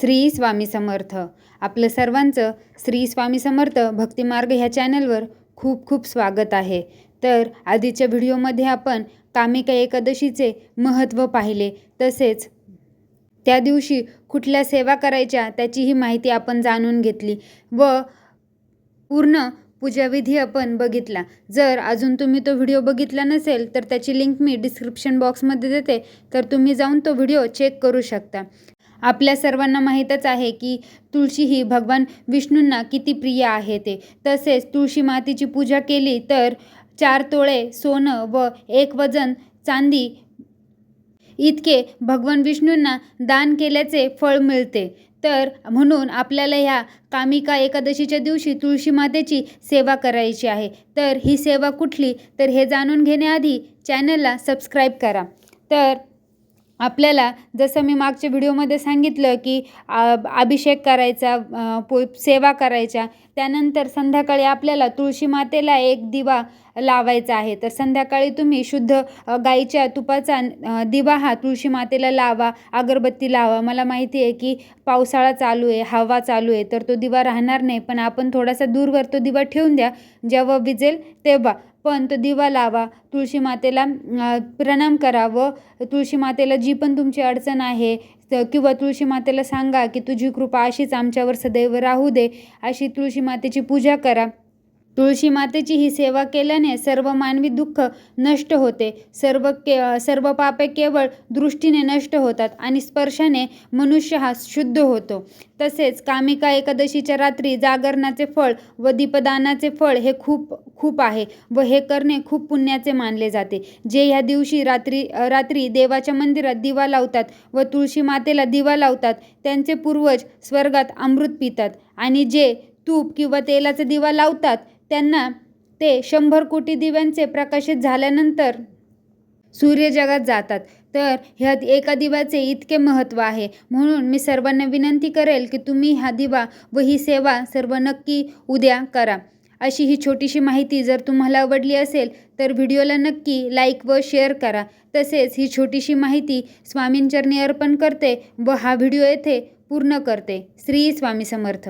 श्री स्वामी समर्थ. आपलं सर्वांचं श्री स्वामी समर्थ भक्तिमार्ग ह्या चॅनलवर खूप खूप स्वागत आहे. तर आधीच्या व्हिडिओमध्ये आपण कामिका एकादशीचे महत्त्व पाहिले. तसेच त्या दिवशी कुठल्या सेवा करायच्या त्याचीही माहिती आपण जाणून घेतली व पूर्ण पूजाविधी आपण बघितला. जर अजून तुम्ही तो व्हिडिओ बघितला नसेल तर त्याची लिंक मी डिस्क्रिप्शन बॉक्समध्ये देते. तर तुम्ही जाऊन तो व्हिडिओ चेक करू शकता. आपल्या सर्वांना माहीतच आहे की तुळशी ही भगवान विष्णूंना किती प्रिय आहे ते. तसेच तुळशी मातेची पूजा केली तर चार तोळे सोनं व एक वजन चांदी इतके भगवान विष्णूंना दान केल्याचे फळ मिळते. तर म्हणून आपल्याला ह्या कामिका एकादशीच्या दिवशी तुळशी मातेची सेवा करायची आहे. तर ही सेवा कुठली? तर हे जाणून घेण्याआधी चॅनलला सबस्क्राईब करा. तर आपल्याला जसं मी मागच्या व्हिडिओमध्ये सांगितलं की अभिषेक करायचा पो सेवा करायच्या त्यानंतर संध्याकाळी आपल्याला तुळशी मातेला एक दिवा लावायचा आहे. तर संध्याकाळी तुम्ही शुद्ध गाईच्या तुपाचा दिवा हा तुळशी मातेला लावा अगरबत्ती लावा. मला माहिती आहे की पावसाळा चालू आहे हवा चालू आहे तर तो दिवा राहणार नाही. पण आपण थोडासा दूरवर तो दिवा ठेवून द्या. जेव्हा विजेल तेव्हा. पण तो दिवा लावा तुळशी मातेला प्रणाम करा व तुळशी मातेला जी पण तुमची अडचण आहे किंवा तुळशी मातेला सांगा की तुझी कृपा अशीच आमच्यावर सदैव राहू दे. अशी तुळशी मातेची पूजा करा. तुळशी मातेची ही सेवा केल्याने सर्व मानवी दुःख नष्ट होते. सर्व के सर्व पापे केवळ दृष्टीने नष्ट होतात आणि स्पर्शाने मनुष्य हा शुद्ध होतो. तसेच कामिका एकादशीच्या रात्री जागरणाचे फळ व दीपदानाचे फळ हे खूप खूप आहे व हे करणे खूप पुण्याचे मानले जाते. जे ह्या दिवशी रात्री रात्री देवाच्या मंदिरात दिवा लावतात व तुळशी मातेला दिवा लावतात त्यांचे पूर्वज स्वर्गात अमृत पितात आणि जे तूप किंवा तेलाचा दिवा लावतात त्यांना ते शंभर कोटी दिव्यांचे प्रकाशित झाल्यानंतर सूर्यजगात जातात. तर ह्यात एका दिव्याचे इतके महत्त्व आहे. म्हणून मी सर्वांना विनंती करेल की तुम्ही हा दिवा व ही सेवा सर्व नक्की उद्या करा. अशी ही छोटीशी माहिती जर तुम्हाला आवडली असेल तर व्हिडिओला नक्की लाईक व शेअर करा. तसेच ही छोटीशी माहिती स्वामींचरणी अर्पण करते व हा व्हिडिओ येथे पूर्ण करते. श्री स्वामी समर्थ.